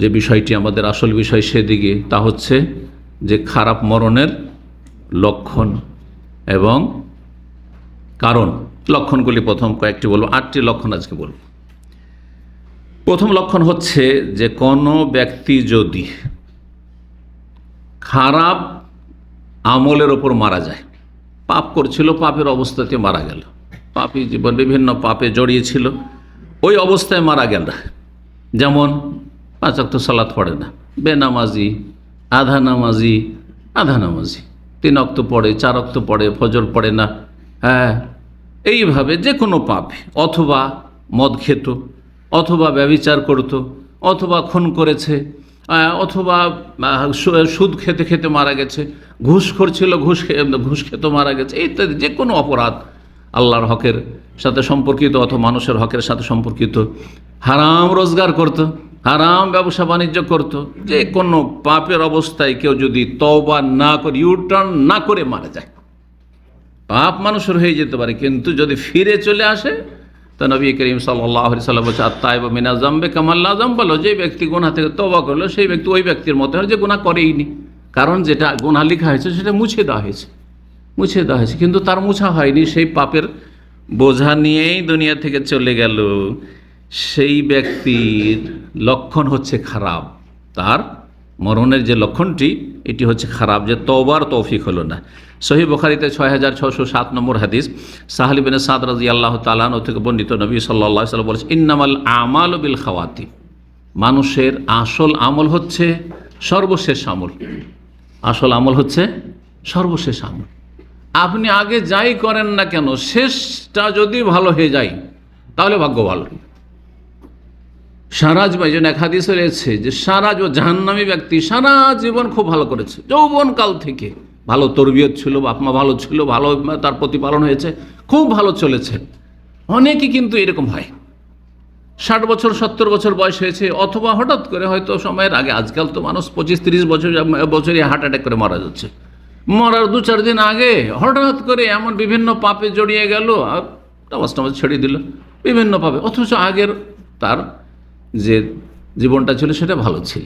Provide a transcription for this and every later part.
যে বিষয়টি আমাদের আসল বিষয় সেদিকে, তা হচ্ছে যে খারাপ মরণের লক্ষণ এবং কারণ। লক্ষণগুলি প্রথম কয়েকটি বলব, আটটি লক্ষণ আজকে বলব। প্রথম লক্ষণ হচ্ছে যে কোনো ব্যক্তি যদি খারাপ আমলের ওপর মারা যায়, পাপ করছিল, পাপের অবস্থাতে মারা গেল। পাপি জীবন বিভিন্ন পাপে জড়িয়েছিল ওই অবস্থায় মারা গেল। যেমন পাঁচ অক্ত সালাত পড়ে না, বেনামাজি, আধা নামাজি আধা নামাজি, তিন অক্ত পড়ে, চার অক্ত পড়ে, ফজর পড়ে না হ্যাঁ এইভাবে যে কোনো পাপ, অথবা মদ খেত, অথবা ব্যবিচার করত, অথবা খুন করেছে অথবা সুদ খেতে খেতে মারা গেছে, ঘুষ করছিল, ঘুষ খে- ঘুষ খেতে, মারা গেছে, ইত্যাদি যে কোনো অপরাধ আল্লাহর হকের সাথে সম্পর্কিত অথবা মানুষের হকের সাথে সম্পর্কিত। হারাম রোজগার করত, হারাম ব্যবসা বাণিজ্য করত। যে কোনো পাপের অবস্থায় কেউ যদি তওবা না করে ইউটার্ন না করে মারা যায়। পাপ মানুষের হয়ে যেতে পারে, কিন্তু যদি ফিরে চলে আসে, তো নবী করিম সাল্লাহ সাল্লাম বলছে আত্মাইব মিনা জাম্বে কামাল্লা জাম বলো যে ব্যক্তি গুণা থেকে তবা করল, সেই ব্যক্তি ওই ব্যক্তির মতো হয় যে গুণা করেইনি। কারণ যেটা গুণা লেখা হয়েছে, সেটা মুছে দেওয়া হয়েছে। মুছে দেওয়া হয়েছে। কিন্তু তার মুছা হয়নি, সেই পাপের বোঝা নিয়েই দুনিয়া থেকে চলে গেল। সেই ব্যক্তির লক্ষণ হচ্ছে খারাপ। তার মরণের যে লক্ষণটি, এটি হচ্ছে খারাপ যে তওবার তৌফিক হলো না। সহি বখারিতে ছয় হাজার ছশো সাত নম্বর হাদিস সাহালিবিন সাদ রাজি আল্লাহ তালান থেকে বর্ণিত নবী সাল্লাহ সাল্লাম বলেছে ইন্নামাল আমাল বিল খাওয়াতি। মানুষের আসল আমল হচ্ছে সর্বশেষ আমল। আসল আমল হচ্ছে সর্বশেষ আমল। আপনি আগে যাই করেন না কেন, শেষটা যদি ভালো হয়ে যায়, তাহলে ভাগ্য ভালো। সারা জীবন, এই জন্য রয়েছে যে সারা জীবন জাহান্নামী ব্যক্তি সারা জীবন খুব ভালো করেছে। যৌবন কাল থেকে ভালো তরবিয়ত ছিল, বাপ মা ভালো ছিল, ভালো তার প্রতিপালন হয়েছে, খুব ভালো চলেছে। অনেকে কিন্তু এরকম হয়। ষাট বছর, সত্তর বছর বয়স হয়েছে, অথবা হঠাৎ করে হয়তো সময়ের আগে, আজকাল তো মানুষ পঁচিশ, তিরিশ বছর বছরই হার্ট অ্যাটাক করে মারা যাচ্ছে। মরার দু চার দিন আগে হঠাৎ করে এমন বিভিন্ন পাপে জড়িয়ে গেল আর টামাজ টামাজ ছেড়ে দিল। বিভিন্ন পাপে। অথচ আগের তার যে জীবনটা ছিল সেটা ভালো ছিল।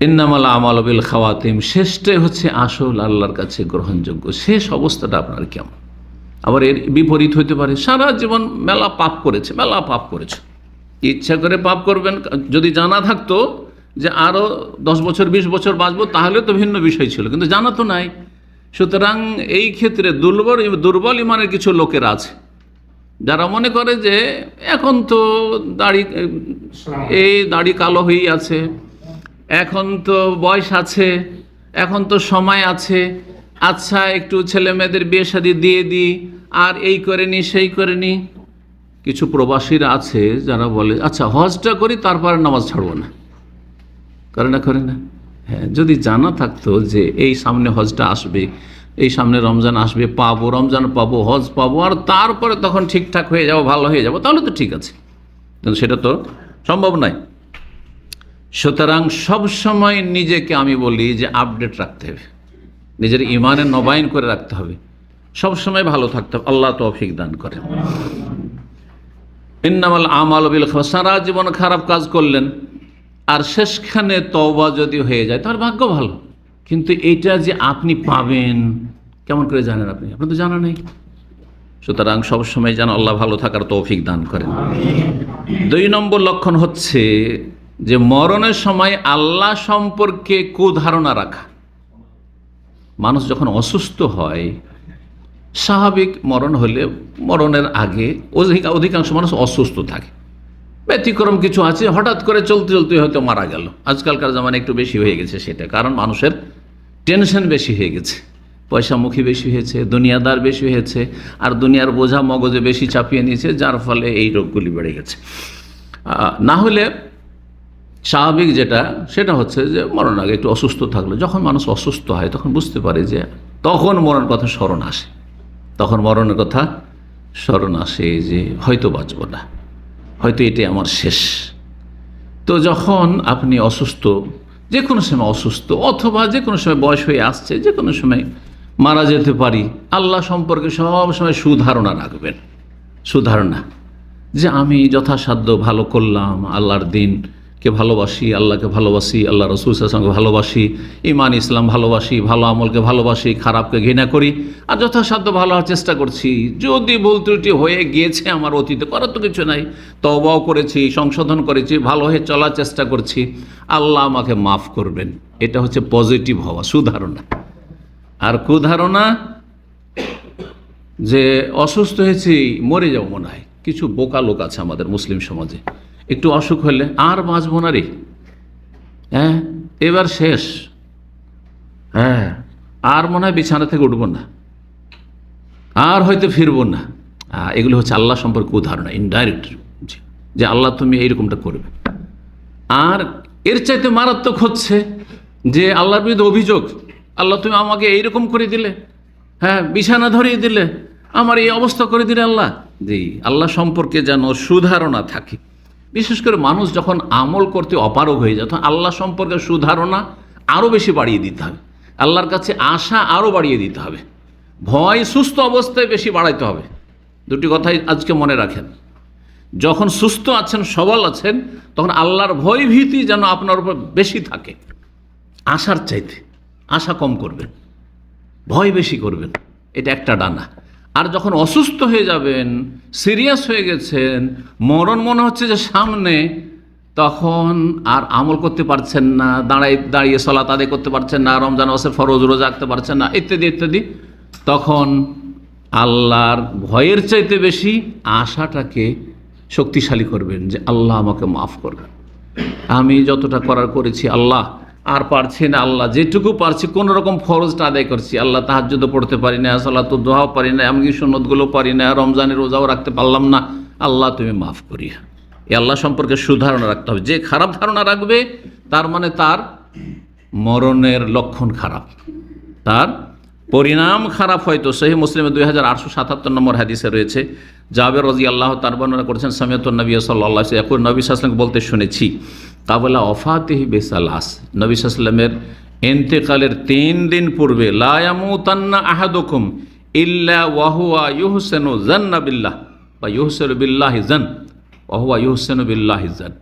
ইন্নামাল আমাল বিল খাওয়াতিম। শেষটাই হচ্ছে আসল আল্লাহর কাছে গ্রহণযোগ্য। শেষ অবস্থাটা আপনার কেমন? আবার এর বিপরীত হইতে পারে। সারা জীবন মেলা পাপ করেছে, মেলা পাপ করেছে। ইচ্ছা করে পাপ করবেন, যদি জানা থাকতো যে আরও দশ বছর, বিশ বছর বাঁচবো, তাহলে তো ভিন্ন বিষয় ছিল। কিন্তু জানা তো নাই। সুতরাং এই ক্ষেত্রে দুর্বল দুর্বল ইমানের কিছু লোকের আছে। যারা মনে করে যে এখন তো দাড়ি, এই দাড়ি কালো হয়েই আছে, এখন তো বয়স আছে, এখন তো সময় আছে আচ্ছা একটু ছেলে মেয়েদের বিয়ে শাদি দিয়ে দিই, আর এই করে নি, সেই করে নি। কিছু প্রবাসীরা আছে যারা বলে আচ্ছা হজটা করি, তারপরে নামাজ ছাড়বো না। করে না করে না। হ্যাঁ যদি জানা থাকতো যে এই সামনে হজটা আসবে, এই সামনে রমজান আসবে, পাবো, রমজান পাবো, হজ পাবো, আর তারপরে তখন ঠিকঠাক হয়ে যাব, ভালো হয়ে যাব, তাহলে তো ঠিক আছে। কিন্তু সেটা তো সম্ভব নয়। সুতরাং সবসময় নিজেকে আমি বলি যে আপডেট রাখতে হবে। নিজের ইমানে নবায়ন করে রাখতে হবে। সবসময় ভালো থাকতে হবে। আল্লাহ তৌফিক দান করেন। ইন্নামাল আমাল বিল খাওয়া সারা জীবন খারাপ কাজ করলেন। আর শেষখানে তওবা যদি হয়ে যায়, তাহলে ভাগ্য ভালো। কিন্তু এইটা যে আপনি পাবেন, কেমন করে জানেন আপনি? আপনার তো জানা নেই। সুতরাং সবসময় যেন আল্লাহ ভালো থাকার তৌফিক দান করেন। দুই নম্বর লক্ষণ হচ্ছে যে মরণের সময় আল্লাহ সম্পর্কে কুধারণা রাখা। মানুষ যখন অসুস্থ হয়, স্বাভাবিক মরণ হলে মরণের আগে অধিক- অধিকাংশ মানুষ অসুস্থ থাকে। ব্যতিক্রম কিছু আছে, হঠাৎ করে চলতে চলতে হয়তো মারা গেল। আজকালকার জামানে একটু বেশি হয়ে গেছে সেটা, কারণ মানুষের টেনশন বেশি হয়ে গেছে। পয়সামুখী বেশি হয়েছে, দুনিয়াদার বেশি হয়েছে, আর দুনিয়ার বোঝা মগজে বেশি চাপিয়ে নিয়েছে, যার ফলে এই রোগগুলি বেড়ে গেছে। না হলে স্বাভাবিক যেটা, সেটা হচ্ছে যে মরণ আগে একটু অসুস্থ থাকল, যখন মানুষ অসুস্থ হয়, তখন বুঝতে পারে যে তখন মরণ কথা স্মরণ আসে। তখন মরণের কথা স্মরণ আসে যে হয়তো বাঁচব না। হয়তো এটাই আমার শেষ। তো যখন আপনি অসুস্থ যে কোনো সময় অসুস্থ, অথবা যে কোনো সময় বয়স হয়ে আসছে যে কোনো সময় মারা যেতে পারি, আল্লাহ সম্পর্কে সব সময় সুধারণা রাখবেন। সুধারণা যে আমি যথাসাধ্য ভালো করলাম, আল্লাহর দিনকে ভালোবাসি, আল্লাহকে ভালোবাসি, আল্লাহ রসুল সঙ্গে ভালোবাসি ইমান ইসলাম ভালোবাসি, ভালো আমলকে ভালোবাসি, খারাপকে ঘৃণা করি আর যথাসাধ্য ভালো হওয়ার চেষ্টা করছি। যদি ভুল ত্রুটি হয়ে গিয়েছে আমার অতীতে, করার তো কিছু নাই। তবাও করেছি, সংশোধন করেছি, ভালো হয়ে চলার চেষ্টা করছি। আল্লাহ আমাকে মাফ করবেন। এটা হচ্ছে পজিটিভ হওয়া, সুধারণা। আর কুধারণা যে অসুস্থ হয়েছি, মরে যাব মনে হয়। কিছু বোকা লোক আছে আমাদের মুসলিম সমাজে। একটু অসুখ হলে আর বাঁচবো না রে। হ্যাঁ? এবার শেষ। হ্যাঁ আর মনে হয় বিছানা থেকে উঠবো না। আর হয়তো ফিরবো না। এগুলো হচ্ছে আল্লাহ সম্পর্কে উদাহরণ ইনডাইরেক্ট যে আল্লাহ তুমি এইরকমটা করবে। আর এর চাইতে মারাত্মক হচ্ছে যে আল্লাহর বিরুদ্ধে অভিযোগ, আল্লাহ তুমি আমাকে এইরকম করে দিলে হ্যাঁ বিছানা ধরিয়ে দিলে, আমার এই অবস্থা করে দিলে আল্লাহ। জি, আল্লাহ সম্পর্কে যেন সুধারণা থাকে। বিশেষ করে মানুষ যখন আমল করতে অপারগ হয়ে যায়, তখন আল্লাহ সম্পর্কে সুধারণা আরও বেশি বাড়িয়ে দিতে হবে। আল্লাহর কাছে আশা আরও বাড়িয়ে দিতে হবে। ভয় সুস্থ অবস্থায় বেশি বাড়াইতে হবে। দুটি কথাই আজকে মনে রাখেন। যখন সুস্থ আছেন, সবল আছেন, তখন আল্লাহর ভয় ভীতি যেন আপনার উপর বেশি থাকে। আশার চাইতে আশা কম করবেন। ভয় বেশি করবেন। এটা একটা ডানা। আর যখন অসুস্থ হয়ে যাবেন, সিরিয়াস হয়ে গেছেন, মরণ মনে হচ্ছে যে সামনে, তখন আর আমল করতে পারছেন না, দাঁড়াই, দাঁড়িয়ে সলাত আদায় করতে পারছেন না, রমজান মাসের ফরজ রোজা রাখতে পারছেন না, ইত্যাদি ইত্যাদি। তখন আল্লাহর ভয়ের চাইতে বেশি আশাটাকে শক্তিশালী করবেন যে আল্লাহ আমাকে মাফ করবেন। আমি যতটা করার করেছি, আল্লাহ আর পারছি না আল্লাহ। যেটুকু পারছি, কোন রকম ফরজটা আদায় করছি। আল্লাহ তাহাজ্জুদ পড়তে পারি না সালাত দোহাও পারি না, এমনকি সন্ন্যতগুলো পারি না, রমজানের রোজাও রাখতে পারলাম না। আল্লাহ তুমি মাফ করিয়া। এই আল্লাহ সম্পর্কে সুধারণা রাখতে হবে। যে খারাপ ধারণা রাখবে, তার মানে তার মরণের লক্ষণ খারাপ। তার পরিণাম খারাপ হয়তো। সেই মুসলিমে দুই হাজার আটশো সাতাত্তর নম্বর হাদিসে রয়েছে, জাবের রাজি আল্লাহ তার বর্ণনা করেছেন সামিয়ত নবী সাল্লাহ নবী সাসলামকে বলতে শুনেছি। কাবলা অফাতেহি বেসালাস। নবী সাসলামের এন্তেকালের তিন দিন পূর্বে লায়ামুতান্না আহাদুকুম ইল্লা ওয়াহুয়া ইউহসেনু জান্না বিল্লাহ বা ইউহসেন বিল্লাহ জান ওয়াহুয়া ইউহসেনু বিল্লাহ জান।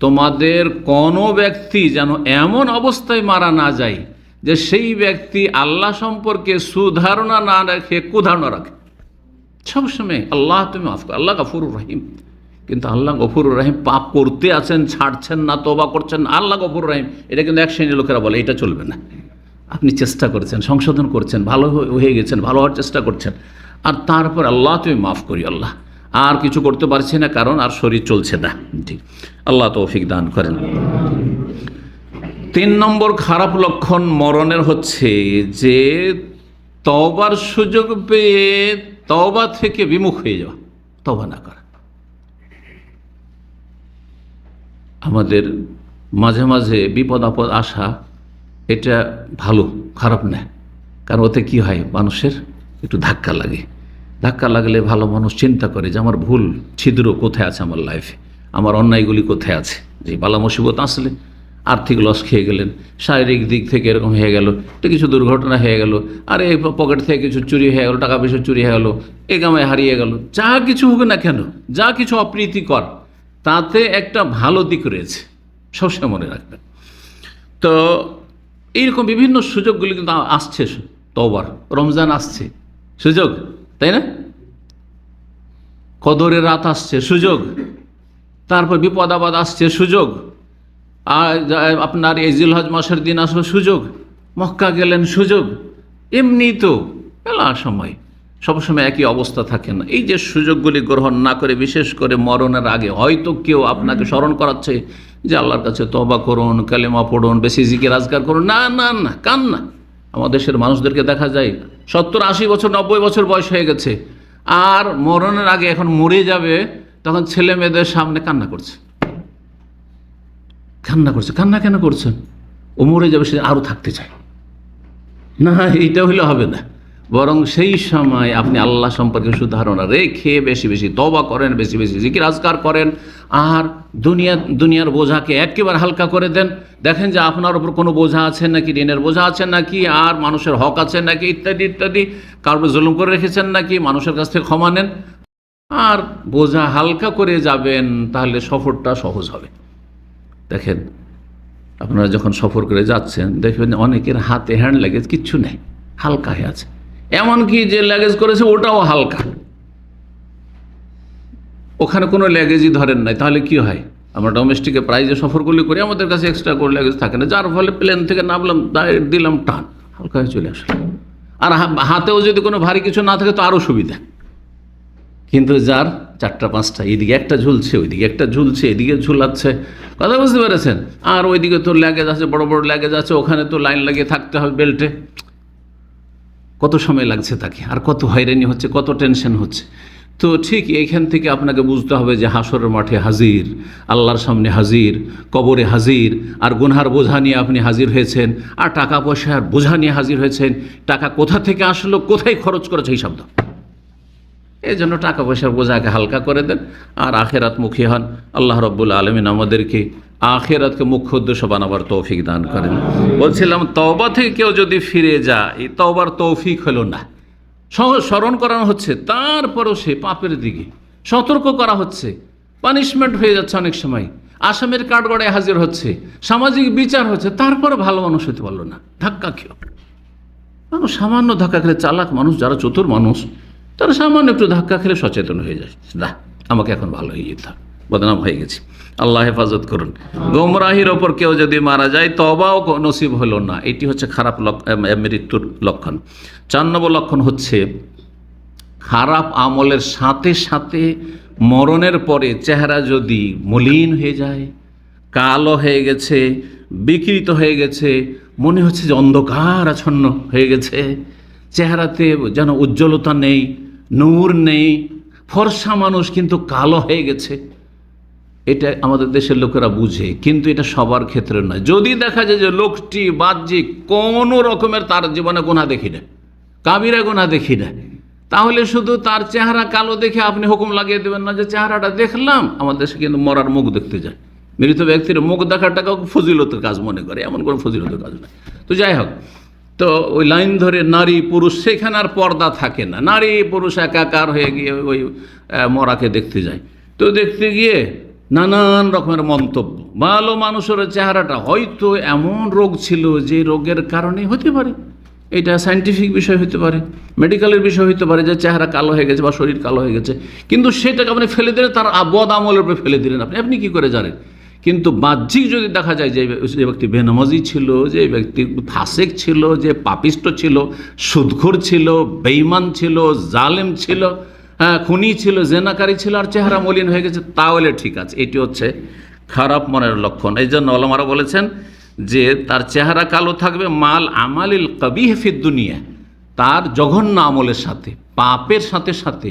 তোমাদের কোনো ব্যক্তি যেন এমন অবস্থায় মারা না যায় যে সেই ব্যক্তি আল্লাহ সম্পর্কে সুধারণা না রাখে কুধারণা রাখে। সবসময় আল্লাহ তুমি মাফ আল্লাহ গফুর রহিম। কিন্তু আল্লাহ গফুর রাহিম পাপ করতে আছেন, ছাড়ছেন না তোবা করছেন আল্লাহ গফুর রহিম, এটা কিন্তু এক শ্রেণির লোকেরা বলে, এটা চলবে না। আপনি চেষ্টা করেছেন, সংশোধন করছেন, ভালো হয়ে- হয়ে গেছেন, ভালো হওয়ার চেষ্টা করছেন। আর তারপর আল্লাহ, তুমি মাফ করি আল্লাহ। আর কিছু করতে পারছি না, কারণ আর শরীর চলছে না। ঠিক। আল্লাহ তৌফিক দান করেন। তিন নম্বর খারাপ লক্ষণ মরণের হচ্ছে যে তবার সুযোগ পেয়ে তবা থেকে বিমুখ হয়ে যাওয়া। তবা না করা। আমাদের মাঝে মাঝে বিপদ আপদ আসা, এটা ভালো, খারাপ না। কারণ ওতে কি হয়, মানুষের একটু ধাক্কা লাগে। ধাক্কা লাগলে ভালো মানুষ চিন্তা করে যে, আমার ভুল ছিদ্র কোথায় আছে আমার লাইফে আমার অন্যায়গুলি কোথায় আছে? যে, বালা মুসিবত আসলে, আর্থিক লস খেয়ে গেলেন, শারীরিক দিক থেকে এরকম হয়ে গেল, একটা কিছু দুর্ঘটনা হয়ে গেল, আর এই পকেট থেকে কিছু চুরি হয়ে গেল টাকা পয়সা চুরি হয়ে গেল, এ গামায় হারিয়ে গেল, যা কিছু হোক না কেন, যা কিছু অপ্রীতিকর তাতে একটা ভালো দিক রয়েছে। সবসময় মনে রাখবেন। তো এইরকম বিভিন্ন সুযোগগুলি কিন্তু আসছে তবার রমজান আসছে। সুযোগ, তাই না? কদরের রাত আসছে, সুযোগ। তারপর বিপদ আপদ আসছে, সুযোগ। আর আপনার এই জিলহজ মাসের দিন আসলো, সুযোগ। মক্কা গেলেন, সুযোগ। এমনি তো মেলা সময়। সবসময় একই অবস্থা থাকে না। এই যে সুযোগগুলি গ্রহণ না করে বিশেষ করে মরণের আগে হয়তো কেউ আপনাকে স্মরণ করাচ্ছে যে আল্লাহর কাছে তবা করুন কালেমা পড়ুন বেশি জিকে রাজগার করুন। না না না কান না আমাদের দেশের মানুষদেরকে দেখা যায় সত্তর আশি বছর নব্বই বছর বয়স হয়ে গেছে। আর মরণের আগে এখন মরে যাবে তখন ছেলে মেয়েদের সামনে কান্না করছে। কান্না করছে। কান্না কেন করছেন ও মরে যাবে সে আরও থাকতে চায়। না এইটা হলে হবে না। বরং সেই সময় আপনি আল্লাহ সম্পর্কে সুধারণা রেখে বেশি বেশি তবা করেন, বেশি বেশি জিকির আজকার করেন, আর দুনিয়া, দুনিয়ার বোঝাকে একেবারে হালকা করে দেন। দেখেন যে আপনার উপর কোনো বোঝা আছে নাকি, ঋণের বোঝা আছে নাকি, আর মানুষের হক আছে নাকি, ইত্যাদি ইত্যাদি। কারোর জুলুম করে রেখেছেন নাকি, মানুষের কাছ থেকে ক্ষমা নেন। আর বোঝা হালকা করে যাবেন, তাহলে সফরটা সহজ হবে। দেখেন, আপনারা যখন সফর করে যাচ্ছেন, দেখবেন অনেকের হাতে হ্যান্ড লাগেজ কিচ্ছু নেই হালকা হয়ে আছে। এমনকি যে লাগেজ করেছে, ওটাও হালকা। ওখানে কোনো ল্যাগেজই ধরেন নাই, তাহলে কি হয়? আমরা ডোমেস্টিকে প্রাইজে সফরগুলি করি, আমাদের কাছে এক্সট্রা করে ল্যাগেজ থাকে না। যার ফলে প্লেন থেকে নামলাম দিলাম, টান। হালকা হয়ে চলে আসলো। আর হাতেও যদি কোনো ভারী কিছু না থাকে, তো আরও সুবিধা। কিন্তু যার চারটা, পাঁচটা, এদিকে একটা ঝুলছে, ওইদিকে একটা ঝুলছে, এদিকে ঝুলাচ্ছে, কথা বুঝতে পেরেছেন? আর ওইদিকে তো ল্যাগেজ আছে, বড় বড় ল্যাগেজ আছে, ওখানে তো লাইন লাগিয়ে থাকতে হবে বেল্টে কত সময় লাগছে তাকে? আর কত হয়রানি হচ্ছে, কত টেনশন হচ্ছে? তো ঠিক এইখান থেকে আপনাকে বুঝতে হবে যে হাসরের মাঠে হাজির, আল্লাহর সামনে হাজির, কবরে হাজির, আর গুনহার বোঝা নিয়ে আপনি হাজির হয়েছেন, আর টাকা পয়সার বোঝা নিয়ে হাজির হয়েছেন, টাকা কোথা থেকে আসলো, কোথায় খরচ করেছে এই শব্দ? এই জন্য টাকা পয়সার বোঝাকে হালকা করে দেন, আর আখেরাত মুখী হন। আল্লাহ রব্বুল আলমিন আমাদেরকে আখেরাতকে মুখ্য উদ্দেশ্য বানাবার তৌফিক দান করেন। বলছিলাম, তওবা থেকে কেউ যদি ফিরে যায়, এই তওবার তৌফিক হলো না। সহজ স্মরণ করানো হচ্ছে, তারপরও সে পাপের দিকে। সতর্ক করা হচ্ছে পানিশমেন্ট হয়ে যাচ্ছে অনেক সময়। আসামের কাঠগড়ায় হাজির হচ্ছে, সামাজিক বিচার হচ্ছে, তারপরে ভালো মানুষ হতে পারল না। ধাক্কা খেয়ে মানুষ সামান্য ধাক্কা খেলে চালাক মানুষ, যারা চতুর মানুষ, তারা সামান্য একটু ধাক্কা খেলে সচেতন হয়ে যায়। না, আমাকে এখন ভালো হয়ে যেতে হবে। বদনাম হয়ে গেছি। আল্লাহ হেফাজত করুন। গোমরাহির ওপর কেউ যদি মারা যায়, তবাও নসিব হলো না। এটি হচ্ছে খারাপ মৃত্যুর লক্ষণ। চার নম্বর লক্ষণ হচ্ছে, খারাপ আমলের সাথে সাথে মরণের পরে চেহারা যদি মলিন হয়ে যায়, কালো হয়ে গেছে, বিকৃত হয়ে গেছে, মনে হচ্ছে যে অন্ধকার আচ্ছন্ন হয়ে গেছে, চেহারাতে যেন উজ্জ্বলতা নেই, নূর নেই, ফর্সা মানুষ কিন্তু কালো হয়ে গেছে। এটা আমাদের দেশের লোকেরা বুঝে, কিন্তু এটা সবার ক্ষেত্রে নয়। যদি দেখা যায় যে লোকটি বাহ্যিক কোনো রকমের তার জীবনে গোনা দেখি না, কাবিরা গোনা দেখি না, তাহলে শুধু তার চেহারা কালো দেখে আপনি হুকুম লাগিয়ে দেবেন না যে চেহারাটা দেখলাম আমাদের দেশে কিন্তু মরার মুখ দেখতে যায়। মৃত ব্যক্তির মুখ দেখাটাকেও ফজিলতের কাজ মনে করে, এমন কোনো ফজিলতের কাজ নয় তো যাই হোক, তো ওই লাইন ধরে নারী পুরুষ সেখানে আর পর্দা থাকে না। নারী পুরুষ একাকার হয়ে গিয়ে ওই মরাকে দেখতে যায়। তো দেখতে গিয়ে নানান রকমের মন্তব্য। ভালো মানুষের চেহারাটা হয়তো এমন রোগ ছিল যে রোগের কারণে হতে পারে। এটা সাইন্টিফিক বিষয় হতে পারে মেডিকেলের বিষয় হতে পারে যে চেহারা কালো হয়ে গেছে বা শরীর কালো হয়ে গেছে। কিন্তু সেটাকে আপনি ফেলে দিলেন, তার বদ আমলের উপরে ফেলে দিলেন আপনি। আপনি কী করে জানেন? কিন্তু বাহ্যিক যদি দেখা যায় যে যে ব্যক্তি বেনামাজি ছিল, যে ব্যক্তি ফাসেক ছিল, যে পাপিষ্ট ছিল, সুদখোর ছিল বেইমান ছিল, জালেম ছিল হ্যাঁ খুনি ছিল, জেনাকারী ছিল আর চেহারা মলিন হয়ে গেছে, তাহলে ঠিক আছে। এটি হচ্ছে খারাপ মনের লক্ষণ। এই জন্য অলমারা বলেছেন যে, তার চেহারা কালো থাকবে, মাল আমালিল কবি হেফিদ দুনিয়া, তার জঘন্য আমলের সাথে, পাপের সাথে সাথে।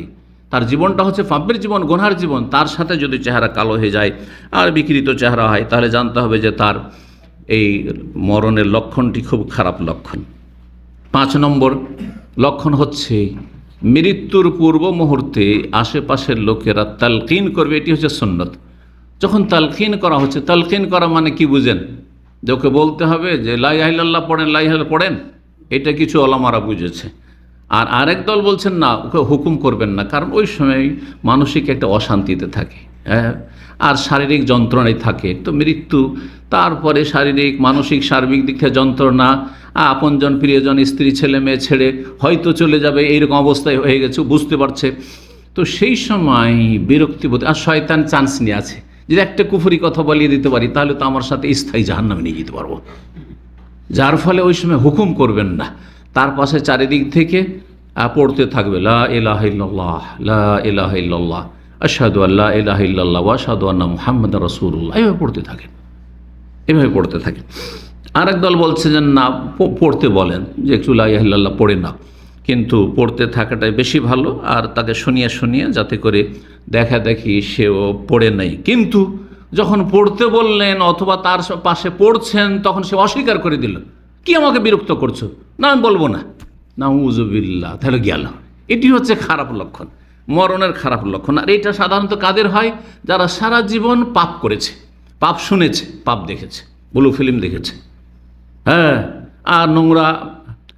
তার জীবনটা হচ্ছে পাপের জীবন গোনার জীবন, তার সাথে যদি চেহারা কালো হয়ে যায় আর বিকৃত চেহারা হয়, তাহলে জানতে হবে যে তার এই মরণের লক্ষণটি খুব খারাপ লক্ষণ। পাঁচ নম্বর লক্ষণ হচ্ছে মৃত্যুর পূর্ব মুহূর্তে আশেপাশের লোকেরা তালকিন করবে, এটি হচ্ছে সন্ন্যত যখন তালকিন করা হচ্ছে, তালকিন করা মানে কি বুঝেন? যে ওকে বলতে হবে যে লাই লাইহাল্লাহ পড়েন লাইহাল পড়েন। এটা কিছু অলামারা বুঝেছে। আর আরেক দল বলছেন, না, ওকে হুকুম করবেন না। কারণ ওই সময় মানসিক একটা অশান্তিতে থাকে। হ্যাঁ? আর শারীরিক যন্ত্রণায় থাকে। তো মৃত্যু, তারপরে শারীরিক, মানসিক, সার্বিক দিক থেকে যন্ত্রণা আপনজন, প্রিয়জন, স্ত্রী, ছেলে, মেয়ে ছেড়ে হয়তো চলে যাবে, এইরকম অবস্থায় হয়ে গেছে, বুঝতে পারছে। তো সেই সময় বিরক্তিবোধ আর শয়তান চান্স নিয়ে আছে। যদি একটা কুফুরি কথা বলিয়ে দিতে পারি, তাহলে তো আমার সাথে স্থায়ী জাহান্নামে নিয়ে যেতে পারব। যার ফলে ওই সময় হুকুম করবেন না। তার পাশে চারিদিক থেকে পড়তে থাকবে, লা ইল্লাল্লাহ লা ইল্লাল্লাহ। আশহাদু আল্লাহ ইলাহ ইল্লাল্লাহ ওয়া আশহাদু আন্না মুহাম্মাদার রাসূলুল্লাহ। এভাবে পড়তে থাকেন। এভাবে পড়তে থাকেন। আরেক দল বলছে যে, না পড়তে বলেন যে, একটু লা পড়ে না কিন্তু পড়তে থাকাটাই বেশি ভালো আর তাকে শুনিয়ে শুনিয়ে যাতে করে দেখা দেখি সেও পড়ে নেই। কিন্তু যখন পড়তে বললেন অথবা তার পাশে পড়ছেন, তখন সে অস্বীকার করে দিল, কি আমাকে বিরক্ত করছ? না, আমি বলব না। না উজুবিল্লা তাহলে গেল। এটি হচ্ছে খারাপ লক্ষণ। মরণের খারাপ লক্ষণ। আর এটা সাধারণত কাদের হয়? যারা সারা জীবন পাপ করেছে, পাপ শুনেছে, পাপ দেখেছে, ব্লু ফিল্ম দেখেছে। হ্যাঁ আর নোংরা,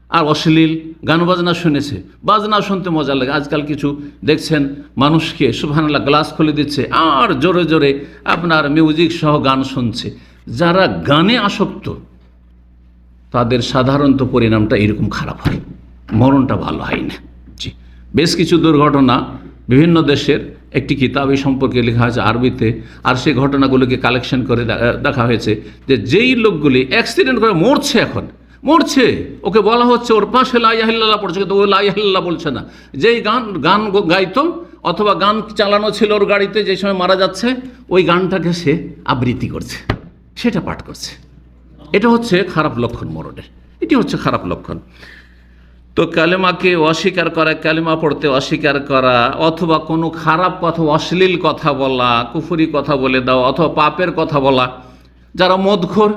আর অশ্লীল গান বাজনা শুনেছে, বাজনা শুনতে মজা লাগে। আজকাল কিছু দেখছেন মানুষকে, সুবহানাল্লাহ, গ্লাস খুলে দিচ্ছে, আর জোরে জোরে আপনার মিউজিক সহ গান শুনছে। যারা গানে আসক্ত, তাদের সাধারণত পরিণামটা এরকম খারাপ হয়। মরণটা ভালো হয় না। বেশ কিছু দুর্ঘটনা বিভিন্ন দেশের একটি কিতাব এই সম্পর্কে লেখা হয়েছে আরবিতে, আর সেই ঘটনাগুলোকে কালেকশন করে দেখা হয়েছে যে যেই লোকগুলি অ্যাক্সিডেন্ট করে মরছে এখন, মরছে। ওকে বলা হচ্ছে, ওর পাশে লাইয়াহিল্লাহ পড়ছে। কিন্তু ও লাইয়াহিল্লাহ বলছে না। যেই গান গান গাইতো, অথবা গান চালানো ছিল ওর গাড়িতে যে সময় মারা যাচ্ছে, ওই গানটাকে সে আবৃত্তি করছে। সেটা পাঠ করছে। এটা হচ্ছে খারাপ লক্ষণ মরণের। এটি হচ্ছে খারাপ লক্ষণ। তো কালেমাকে অস্বীকার করা, কালেমা পড়তে অস্বীকার করা, অথবা কোনো খারাপ কথা, অশ্লীল কথা বলা, কুফুরি কথা বলে দাও, অথবা পাপের কথা বলা, যারা মদখোর,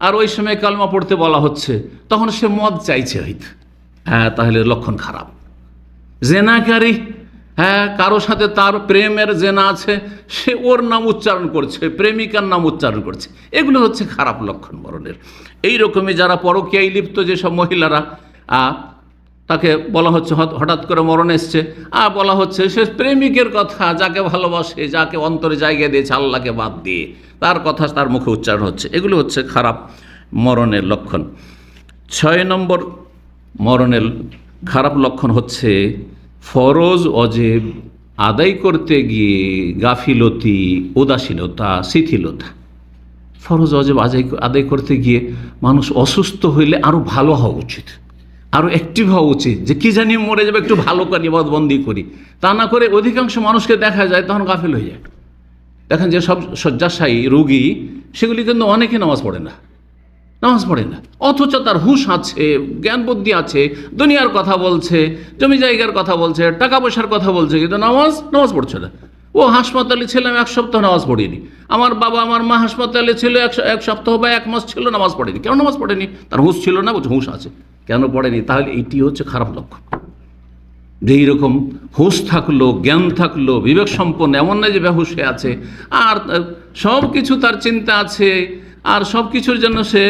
আর ওই সময় কালমা পড়তে বলা হচ্ছে, তখন সে মদ চাইছে হয়তো। হ্যাঁ তাহলে লক্ষণ খারাপ। জেনাকারী হ্যাঁ কারও সাথে তার প্রেমের জেনা আছে, সে ওর নাম উচ্চারণ করছে প্রেমিকার নাম উচ্চারণ করছে। এগুলো হচ্ছে খারাপ লক্ষণ বরণের। এই রকমই যারা পরকীয়ায় লিপ্ত যেসব মহিলারা তাকে বলা হচ্ছে হঠাৎ- করে মরণ এসছে। আর বলা হচ্ছে, সে প্রেমিকের কথা, যাকে ভালোবাসে, যাকে অন্তরে জায়গা দিয়েছে, আল্লাহকে বাদ দিয়ে। তার কথা তার মুখে উচ্চারণ হচ্ছে। এগুলো হচ্ছে খারাপ মরণের লক্ষণ। ছয় নম্বর মরণের খারাপ লক্ষণ হচ্ছে, ফরজ অজেব, আদায় করতে গিয়ে গাফিলতি, উদাসীনতা, শিথিলতা। ফরজ অজেব, আদায় আদায় করতে গিয়ে মানুষ অসুস্থ হইলে আরও ভালো হওয়া উচিত। আরও অ্যাক্টিভ হওয়া উচিত যে কী জানি মরে যাবে, একটু ভালো করি বন্দি করি। তা না করে অধিকাংশ মানুষকে দেখা যায় তখন গাফিল হয়ে যায়। দেখেন যে সব শয্যাশায়ী, রুগী, সেগুলি কিন্তু অনেকে নামাজ পড়ে না। নামাজ পড়ে না। অথচ তার হুঁশ আছে, জ্ঞান বুদ্ধি আছে, দুনিয়ার কথা বলছে, জমি জায়গার কথা বলছে, টাকা পয়সার কথা বলছে, কিন্তু নামাজ নামাজ পড়ছে না। ও হাসপাতালে ছিলাম এক সপ্তাহ নামাজ পড়িনি। আমার বাবা, আমার মা হাসপাতালে ছিল, এক সপ্তাহ বা এক মাস ছিল, নামাজ পড়েনি। কেন নামাজ পড়েনি? তার হুঁশ ছিল না, বলছে, হুঁশ আছে। কেন পড়েনি? তাহলে এটি হচ্ছে খারাপ লক্ষণ। যে এইরকম হুঁশ থাকল, জ্ঞান থাকল, বিবেক সম্পন্ন, এমন নয় যে বেহুশ হয়ে আছে। আর সব কিছু তার চিন্তা আছে, আর সব কিছুর জন্য সে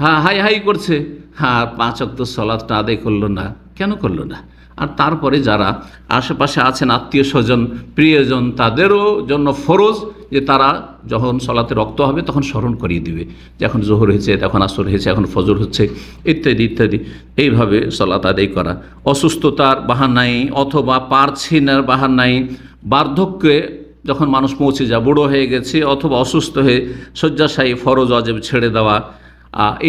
হা, হাই হাই করছে। হ্যাঁ পাঁচ অক্ত সলাদটা আদায় করল না। কেন করল না? আর তারপরে যারা আশেপাশে আছেন, আত্মীয় স্বজন, প্রিয়জন, তাদেরও জন্য ফরজ যে তারা যখন সলাতে রক্ত হবে তখন স্মরণ করিয়ে দিবে। যে এখন জোহর হয়েছে তখন আসর হয়েছে, এখন ফজর হচ্ছে, ইত্যাদি ইত্যাদি। এইভাবে সলাত আদায় করা। অসুস্থতার বাহানাই অথবা পারছিনার বাহানাই বার্ধক্যে যখন মানুষ পৌঁছে যায়, বুড়ো হয়ে গেছে অথবা অসুস্থ হয়ে শয্যাশায়ী, ফরজ, অজেব ছেড়ে দেওয়া।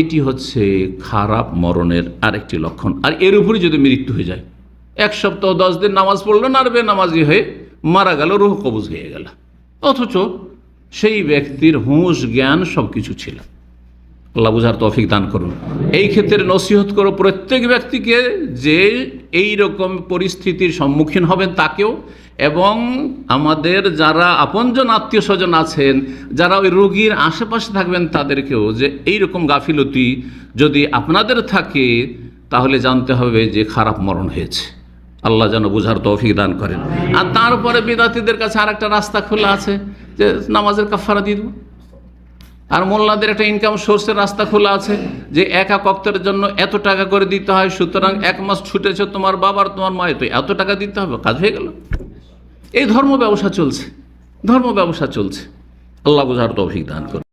এটি হচ্ছে খারাপ মরণের আরেকটি লক্ষণ। আর এর উপরে যদি মৃত্যু হয়ে যায় এক সপ্তাহ দশ দিন নামাজ পড়ল, না আর হয়ে মারা গেল, রুহ কবজ হয়ে গেল। অথচ সেই ব্যক্তির হুঁশ, জ্ঞান সব কিছু ছিল। আল্লাহ বুঝার তৌফিক দান করুন। এই ক্ষেত্রে নসিহত করো, প্রত্যেক ব্যক্তিকে যে এই রকম পরিস্থিতির সম্মুখীন হবেন তাকেও, এবং আমাদের যারা আপনজন আত্মীয় স্বজন আছেন, যারা ওই রোগীর আশেপাশে থাকবেন, তাদেরকেও যে এই রকম গাফিলতি যদি আপনাদের থাকে, তাহলে জানতে হবে যে খারাপ মরণ হয়েছে। আল্লাহ যেন বুঝার তৌফিক দান করেন। আর তারপরে বিদাতিদের কাছে আর একটা রাস্তা খোলা আছে যে নামাজের কাফারা দিয়ে দেবো। আর মোল্লাদের একটা ইনকাম সোর্সের রাস্তা খোলা আছে যে একা কক্তের জন্য এত টাকা করে দিতে হয়, সুতরাং এক মাস ছুটেছে তোমার বাবার, তোমার মায়ের, তো এত টাকা দিতে হবে, কাজ হয়ে গেল। এই ধর্ম ব্যবসা চলছে, ধর্ম ব্যবসা চলছে। আল্লাহ বুঝার তৌফিক দান করুন।